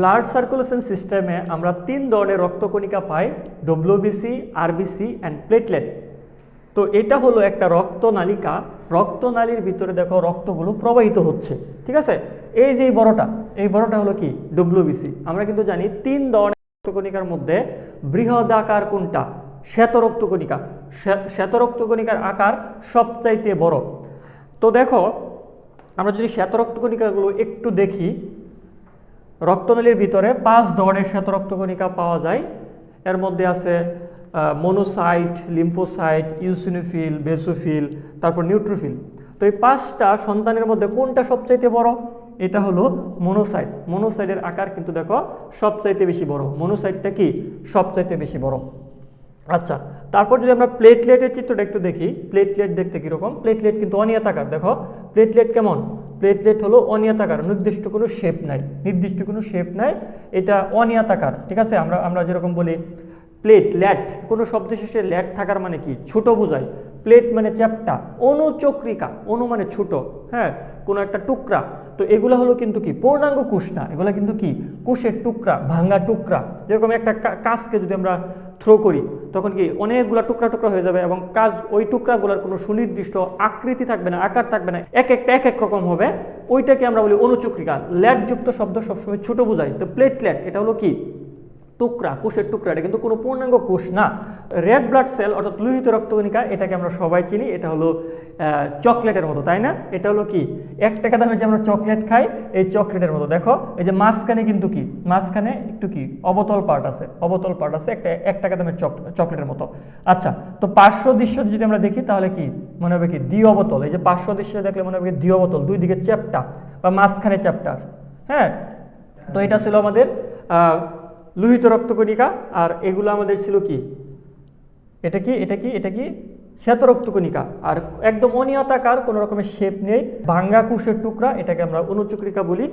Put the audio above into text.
Blood circulation সিস্টেমে আমরা তিন ধরনের রক্তকণিকা পাই ডব্লিউবিসি আরবিসি অ্যান্ড প্লেটলেট তো এটা হলো একটা রক্তনালিকা। রক্তনালীর ভিতরে দেখো রক্তগুলো প্রবাহিত হচ্ছে, ঠিক আছে? এই যে বড়টা, এই বড়টা হলো কি? ডব্লিউবিসি আমরা কিন্তু জানি তিন ধরনের রক্তকণিকার মধ্যে বৃহদাকার কোনটা? শ্বেত রক্তকণিকা শ্বে- শ্বেত রক্তকণিকার আকার সবচাইতে বড়। তো দেখো, আমরা যদি শ্বেত রক্তকণিকাগুলো একটু দেখি রক্তনালীর ভিতরে পাঁচ ধরনের শ্বেত রক্তকণিকা পাওয়া যায়। এর মধ্যে আছে মনোসাইট লিম্ফোসাইট ইউসিনোফিল বেসোফিল তারপর নিউট্রোফিল তো এই পাঁচটা সন্তানের মধ্যে কোনটা সবচাইতে বড়? এটা হলো মনোসাইট মনোসাইটের আকার কিন্তু দেখো সবচাইতে বেশি বড়। মনোসাইটটা কি? সবচাইতে বেশি বড়। আচ্ছা তারপর যদি আমরা প্লেটলেটের চিত্রটা একটু দেখি প্লেটলেট দেখতে কীরকম? প্লেটলেট কিন্তু অনিয়তাকার। দেখো প্লেটলেট কেমন? প্লেটলেট হলো অনিয়তাকার নির্দিষ্ট কোনো শেপ নাই, নির্দিষ্ট কোনো শেপ নাই, এটা অনিয়তাকার ঠিক আছে? আমরা আমরা যেরকম বলি প্লেট ল্যাট কোনো শব্দ শেষে ল্যাট থাকার মানে কি? ছোট বোঝায়। প্লেট মানে চ্যাপ্টা, অনুচক্রিকা, অনু মানে ছোট হ্যাঁ? কোনো একটা টুকরা। তো এগুলো হলো কিন্তু কি? পূর্ণাঙ্গ কুশ না, এগুলো কিন্তু কি? কুশের টুকরা, ভাঙ্গা টুকরা। যেরকম একটা কাজকে যদি আমরা থ্রো করি, তখন কি অনেকগুলো টুকরা টুকরা হয়ে যাবে এবং কাজ ওই টুকরাগুলোর কোনো সুনির্দিষ্ট আকৃতি থাকবে না, আকার থাকবে না, এক একটা এক এক রকম হবে। ওইটাকে আমরা বলি অনুচক্রিকা, ল্যাটযুক্ত শব্দ সবসময় ছোট বোঝায়। তো ল্যাট এটা হলো কি? টুকরা, কোষের টুকরা, এটা কিন্তু কোনো পূর্ণাঙ্গ কোষ না। রেড ব্লাড সেল অর্থাৎ লোহিত রক্তকণিকা এটাকে আমরা সবাই চিনি, এটা হলো চকলেটের মতো, তাই না? এটা হলো কি? এক টাকা দামে যে আমরা চকলেট খাই, এই চকলেটের মতো। দেখো, এই যে মাঝখানে কিন্তু কি? মাঝখানে একটু কি? অবতল পার্ট আছে, অবতল পার্ট আছে, একটা, এক টাকা দামের চক- চকলেটের মতো। আচ্ছা তো পার্শ্ব দৃশ্য যদি আমরা দেখি, তাহলে কি? মনে হবে কি? দ্বি অবতল এই যে পার্শ্ব দৃশ্য দেখলে মনে হবে কি? দ্বি অবতল দুই দিকে চ্যাপ্টা বা মাঝখানে চ্যাপ্টা। হ্যাঁ? তো এটা ছিল আমাদের লোহিত রক্তকণিকা আর এগুলো আমাদের ছিল কি? এটা কি এটা কি এটা কি? শ্বেত রক্তকণিকা আর একদম অনিয়তাকার কোনো রকমের শেপ নেই। ভাঙ্গা কুশের টুকরা, এটাকে আমরা অনুচক্রিকা বলি।